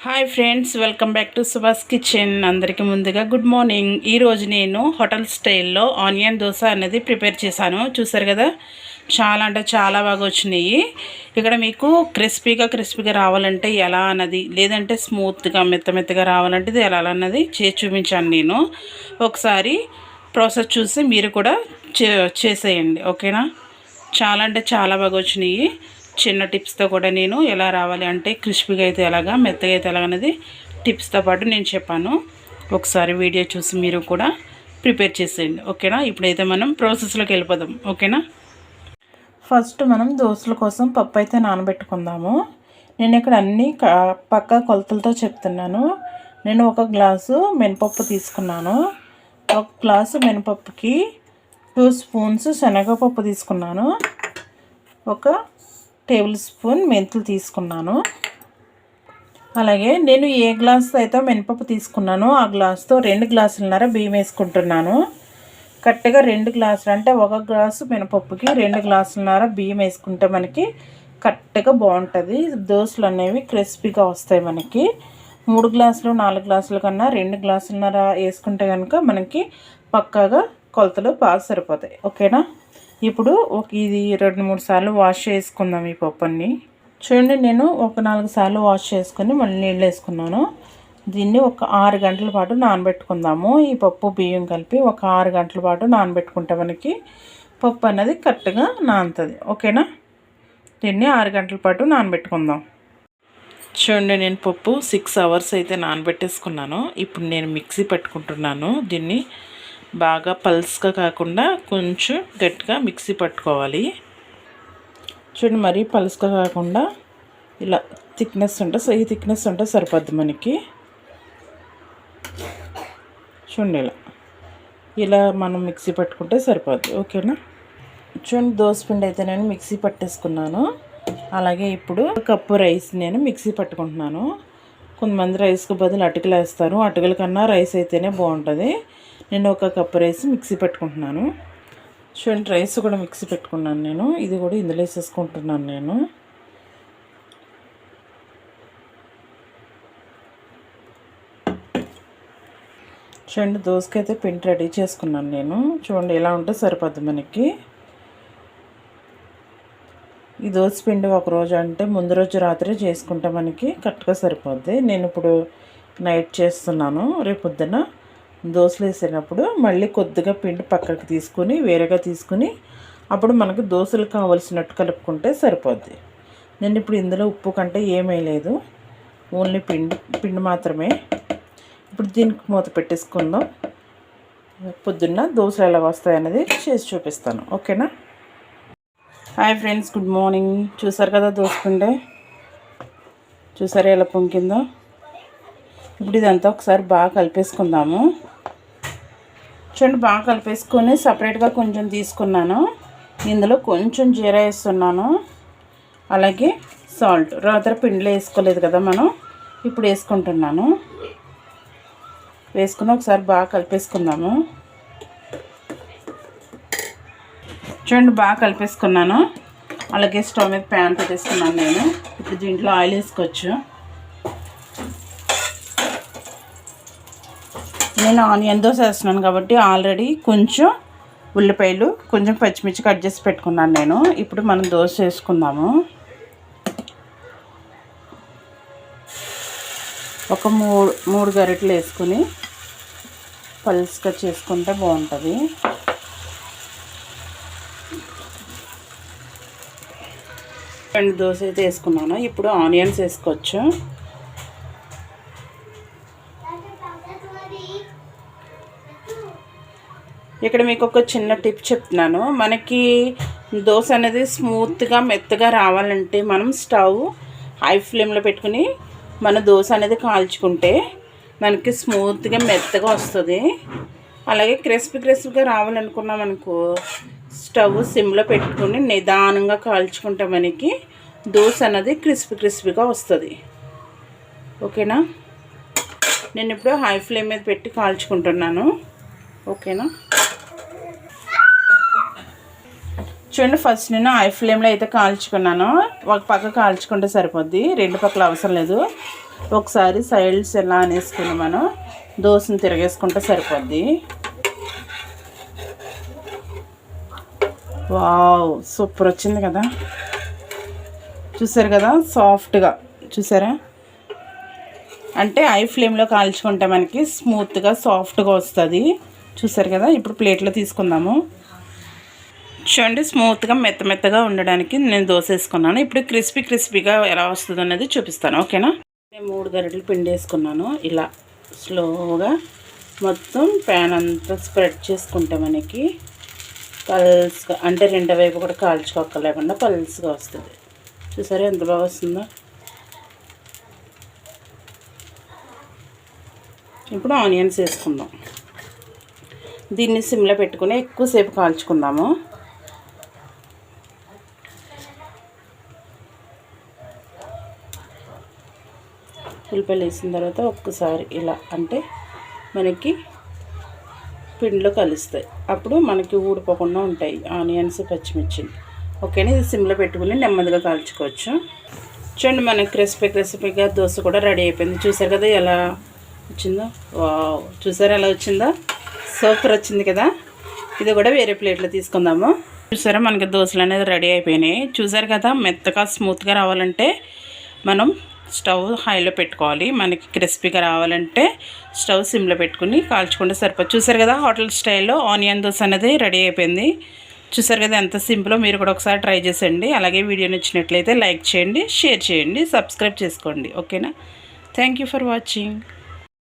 Hi friends welcome back to Subhash kitchen అందరికీ ముందుగా good morning ఈరోజు నేను హోటల్ స్టైల్లో ఆనియన్ దోశ అనేది ప్రిపేర్ చేశాను. చూసారు కదా? చాలా అంటే చాలా బాగా వచ్చినాయి. ఇక్కడ మీకు క్రిస్పీగా క్రిస్పీగా రావాలంటే ఎలా అన్నది లేదంటే స్మూత్గా మెత్త మెత్తగా రావాలంటే ఇది ఎలా అన్నది చేసి చూపించాను నేను. ఒకసారి ప్రాసెస్ చూసి మీరు కూడా చే చేసేయండి. ఓకేనా? చాలా అంటే చాలా బాగా వచ్చినాయి. చిన్న టిప్స్తో కూడా నేను ఎలా రావాలి అంటే క్రిస్పీగా అయితే ఎలాగా మెత్తగా అయితే ఎలాగనేది టిప్స్తో పాటు నేను చెప్పాను. ఒకసారి వీడియో చూసి మీరు కూడా ప్రిపేర్ చేసేయండి. ఓకేనా? ఇప్పుడైతే మనం ప్రాసెస్లోకి వెళ్ళిపోదాం. ఓకేనా? ఫస్ట్ మనం దోశల కోసం పప్పు అయితే నానబెట్టుకుందాము. నేను ఇక్కడ అన్ని పక్క కొలతలతో చెప్తున్నాను. నేను ఒక గ్లాసు మినపప్పు తీసుకున్నాను. ఒక గ్లాసు మినపప్పుకి టూ స్పూన్స్ శనగపప్పు తీసుకున్నాను. ఒక టేబుల్ స్పూన్ మెంతులు తీసుకున్నాను. అలాగే నేను ఏ గ్లాస్ అయితే మినపప్పు తీసుకున్నానో ఆ గ్లాస్తో రెండు గ్లాసులన్నర బియ్యం వేసుకుంటున్నాను. కరెక్ట్గా రెండు గ్లాసులు అంటే ఒక గ్లాసు మినపప్పుకి రెండు గ్లాసులన్నర బియ్యం వేసుకుంటే మనకి కరెక్ట్గా బాగుంటుంది. దోశలు అనేవి క్రిస్పీగా వస్తాయి మనకి. మూడు గ్లాసులు నాలుగు గ్లాసుల కన్నా రెండు గ్లాసులన్నర వేసుకుంటే కనుక మనకి పక్కాగా కొలతలు బాగా సరిపోతాయి. ఓకేనా? ఇప్పుడు ఒక ఇది రెండు మూడు సార్లు వాష్ చేసుకుందాం ఈ పప్పుని. చూడండి నేను ఒక నాలుగు సార్లు వాష్ చేసుకుని మళ్ళీ నీళ్ళు వేసుకున్నాను. దీన్ని ఒక ఆరు గంటల పాటు నానబెట్టుకుందాము. ఈ పప్పు బియ్యం కలిపి ఒక ఆరు గంటల పాటు నానబెట్టుకుంటే మనకి పప్పు అనేది కరెక్ట్గా నానుతుంది. ఓకేనా? దీన్ని ఆరు గంటల పాటు నానబెట్టుకుందాం. చూడండి నేను పప్పు సిక్స్ అవర్స్ అయితే నానబెట్టేసుకున్నాను. ఇప్పుడు నేను మిక్సీ పెట్టుకుంటున్నాను. దీన్ని బాగా పల్స్గా కాకుండా కొంచెం గట్టిగా మిక్సీ పట్టుకోవాలి. చూడండి మరీ పల్స్గా కాకుండా ఇలా థిక్నెస్ ఉంటే ఈ థిక్నెస్ ఉంటే సరిపోద్ది మనకి. చూడండి ఇలా. ఇలా మనం మిక్సీ పట్టుకుంటే సరిపోద్ది. ఓకేనా? చూడండి దోసపిండి అయితే నేను మిక్సీ పట్టేసుకున్నాను. అలాగే ఇప్పుడు కప్పు రైస్ నేను మిక్సీ పట్టుకుంటున్నాను. కొంతమంది రైస్కి బదులు అటుకలు వేస్తారు. అటుకల కన్నా రైస్ అయితేనే బాగుంటుంది. నేను ఒక కప్పు రైస్ మిక్సీ పెట్టుకుంటున్నాను. చూడండి రైస్ కూడా మిక్సీ పెట్టుకున్నాను నేను. ఇది కూడా ఇందులో వేసేసుకుంటున్నాను నేను. చూడండి దోసకైతే పిండి రెడీ చేసుకున్నాను నేను. చూడండి ఎలా ఉంటే సరిపోద్ది మనకి. ఈ దోశ పిండి ఒకరోజు అంటే ముందు రోజు రాత్రి చేసుకుంటే మనకి కరెక్ట్గా సరిపోద్ది. నేను ఇప్పుడు నైట్ చేస్తున్నాను. రేపు పొద్దున దోశలు వేసేటప్పుడు మళ్ళీ కొద్దిగా పిండి పక్కకి తీసుకొని వేరేగా తీసుకుని అప్పుడు మనకు దోశలు కావలసినట్టు కలుపుకుంటే సరిపోద్ది. నేను ఇప్పుడు ఇందులో ఉప్పు కంటే ఏమీ లేదు ఓన్లీ పిండి పిండి మాత్రమే. ఇప్పుడు దీనికి మూత పెట్టేసుకుందాం. పొద్దున్న దోశలు ఎలా వస్తాయనేది చేసి చూపిస్తాను. ఓకేనా? Hi friends good morning. చూసారు కదా దోశ పిండి? చూసారా ఎలా పొంకిందో? ఇప్పుడు ఇదంతా ఒకసారి బాగా కలిపేసుకుందాము. చూడండి బాగా కలిపేసుకొని సపరేట్గా కొంచెం తీసుకున్నాను. ఇందులో కొంచెం జీరా వేస్తున్నాను. అలాగే సాల్ట్ రాత్రి పిండిలో వేసుకోలేదు కదా మనం. ఇప్పుడు వేసుకుంటున్నాను. వేసుకుని ఒకసారి బాగా కలిపేసుకుందాము. చూడండి బాగా కలిపేసుకున్నాను. అలాగే స్టవ్ మీద ప్యాన్ పెట్టేసుకున్నాను నేను. ఇప్పుడు దీంట్లో ఆయిల్ వేసుకోవచ్చు. నేను ఆనియన్ దోశ వేస్తున్నాను కాబట్టి ఆల్రెడీ కొంచెం ఉల్లిపాయలు కొంచెం పచ్చిమిర్చి కట్ చేసి పెట్టుకున్నాను నేను. ఇప్పుడు మనం దోశ వేసుకుందాము. ఒక మూడు మూడు గరిటలు వేసుకుని పల్స్గా చేసుకుంటే బాగుంటుంది. రెండు దోశ అయితే వేసుకున్నాను. ఇప్పుడు ఆనియన్స్ వేసుకోవచ్చు. ఇక్కడ మీకు ఒక చిన్న టిప్ చెప్తున్నాను. మనకి దోశ అనేది స్మూత్గా మెత్తగా రావాలంటే మనం స్టవ్ హై ఫ్లేమ్లో పెట్టుకుని మన దోశ అనేది కాల్చుకుంటే మనకి స్మూత్గా మెత్తగా వస్తుంది. అలాగే క్రిస్పీ క్రిస్పీగా రావాలనుకున్నాం అనుకో స్టవ్ సిమ్లో పెట్టుకుని నిదానంగా కాల్చుకుంటే మనకి దోశ అనేది క్రిస్పీ క్రిస్పీగా వస్తుంది. ఓకేనా? నేను ఇప్పుడు హై ఫ్లేమ్ మీద పెట్టి కాల్చుకుంటున్నాను. ఓకేనా? చూడండి ఫస్ట్ నేను ఐ ఫ్లేమ్లో అయితే కాల్చుకున్నాను. ఒక పక్క కాల్చుకుంటే సరిపోద్ది. రెండు పక్కల అవసరం లేదు. ఒకసారి సైడ్స్ ఎలా అనేసుకుని మనం దోశను తిరగేసుకుంటే సరిపోద్ది. వావ్ సూపర్ వచ్చింది కదా. చూసారు కదా సాఫ్ట్గా. చూసారా? అంటే ఐ ఫ్లేమ్లో కాల్చుకుంటే మనకి స్మూత్గా సాఫ్ట్గా వస్తుంది. చూసారు కదా? ఇప్పుడు ప్లేట్లో తీసుకుందాము. చూడండి స్మూత్గా మెత్త మెత్తగా ఉండడానికి నేను దోశ వేసుకున్నాను ఇప్పుడు క్రిస్పీ క్రిస్పీగా ఎలా వస్తుంది అనేది చూపిస్తాను. ఓకేనా? నేను మూడు గరిటలు పిండి వేసుకున్నాను ఇలా స్లోగా మొత్తం ప్యాన్ అంతా స్ప్రెడ్ చేసుకుంటే మనకి పల్స్గా అంటే రెండో వైపు కూడా కాల్చుకోక్కర్లేకుండా పల్స్గా వస్తుంది. చూసారా ఎంత బాగా వస్తుందో? ఇప్పుడు ఆనియన్స్ వేసుకుందాం. దీన్ని సిమ్లో పెట్టుకుని ఎక్కువసేపు కాల్చుకుందాము. ఉల్లిపాయలు వేసిన తర్వాత ఒక్కసారి ఇలా అంటే మనకి పిండిలో కలుస్తాయి. అప్పుడు మనకి ఊడిపోకుండా ఉంటాయి. ఆనియన్స్ పచ్చిమిర్చి. ఓకేనా? ఇది సిమ్లో పెట్టుకుని నెమ్మదిగా కాల్చుకోవచ్చు. చూడండి మనకి క్రిస్పీ క్రిస్పీగా దోశ కూడా రెడీ అయిపోయింది. చూసారు కదా ఎలా వచ్చిందో? వావ్! చూసారా ఎలా వచ్చిందో? సూపర్ వచ్చింది కదా. ఇది కూడా వేరే ప్లేట్లో తీసుకుందాము. చూసారా మనకి దోశలు అనేది రెడీ అయిపోయినాయి. చూసారు కదా మెత్తగా స్మూత్గా రావాలంటే మనం స్టవ్ హైలో పెట్టుకోవాలి. మనకి క్రిస్పీగా రావాలంటే స్టవ్ సిమ్లో పెట్టుకుని కాల్చుకుంటే సరిపోదు చూసారు కదా హోటల్ స్టైల్లో ఆనియన్ దోశ అనేది రెడీ అయిపోయింది. చూసారు కదా ఎంత సింపులో మీరు కూడా ఒకసారి ట్రై చేసేయండి. అలాగే వీడియో నచ్చినట్లయితే లైక్ చేయండి షేర్ చేయండి సబ్స్క్రైబ్ చేసుకోండి. ఓకేనా? Thank you for watching.